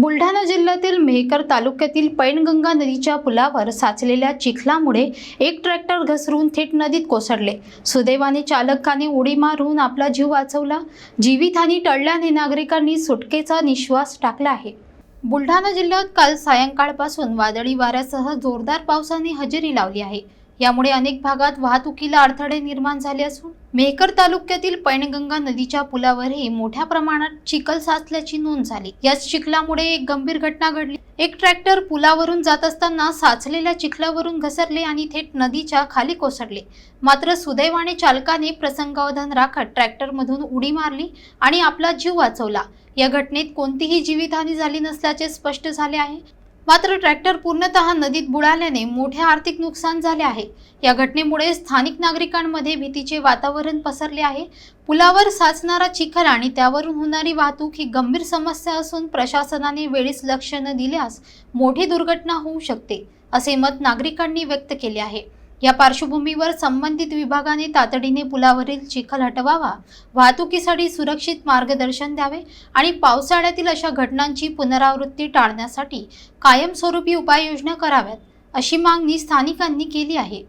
बुलढाणा जिल्ह्यातील मेहकर तालुक्यातील पैनगंगा नदीच्या पुलावर साचलेल्या चिखलामुळे एक ट्रॅक्टर घसरून थेट नदीत कोसळले. सुदैवाने चालकाने उडी मारून आपला जीव वाचवला. जीवितहानी टळल्याने नागरिकांनी सुटकेचा निश्वास टाकला आहे. बुलढाणा जिल्ह्यात काल सायंकाळपासून वादळी वाऱ्यासह जोरदार पावसाने हजेरी लावली आहे. यामुळे अनेक भागात वाहतुकीला अडथळे निर्माण झाले असून मेहकर तालुक्यातील पैनगंगा नदीच्या पुलावरही मोठ्या प्रमाणात चिखल साचल्याची नोंद झाली. याच चिखलामुळे एक गंभीर घटना घडली. एक ट्रॅक्टर पुलावरून जात असताना साचलेल्या चिखलावरून घसरले आणि थेट नदीच्या खाली कोसळले. मात्र सुदैवाने चालकाने प्रसंगावधान राखत ट्रॅक्टरमधून उडी मारली आणि आपला जीव वाचवला. या घटनेत कोणतीही जीवितहानी झाली नसल्याचे स्पष्ट झाले आहे. मात्र ट्रॅक्टर पूर्णतः नदीत बुडाल्याने मोठे आर्थिक नुकसान झाले आहे. या घटनेमुळे स्थानिक नागरिकांमध्ये भीतीचे वातावरण पसरले आहे. पुलावर साचणारा चिखल आणि त्यावरून होणारी वाहतूक ही गंभीर समस्या असून प्रशासनाने वेळीच लक्ष न दिल्यास मोठी दुर्घटना होऊ शकते असे मत नागरिकांनी व्यक्त केले आहे. या पार्श्वभूमीवर संबंधित विभागाने तातडीने पुलावरील चिखल हटवावा वाहतुकीसाठी सुरक्षित मार्गदर्शन द्यावे आणि पावसाळ्यातील अशा घटनांची पुनरावृत्ती टाळण्यासाठी कायमस्वरूपी उपाययोजना कराव्यात अशी मागणी स्थानिकांनी केली आहे.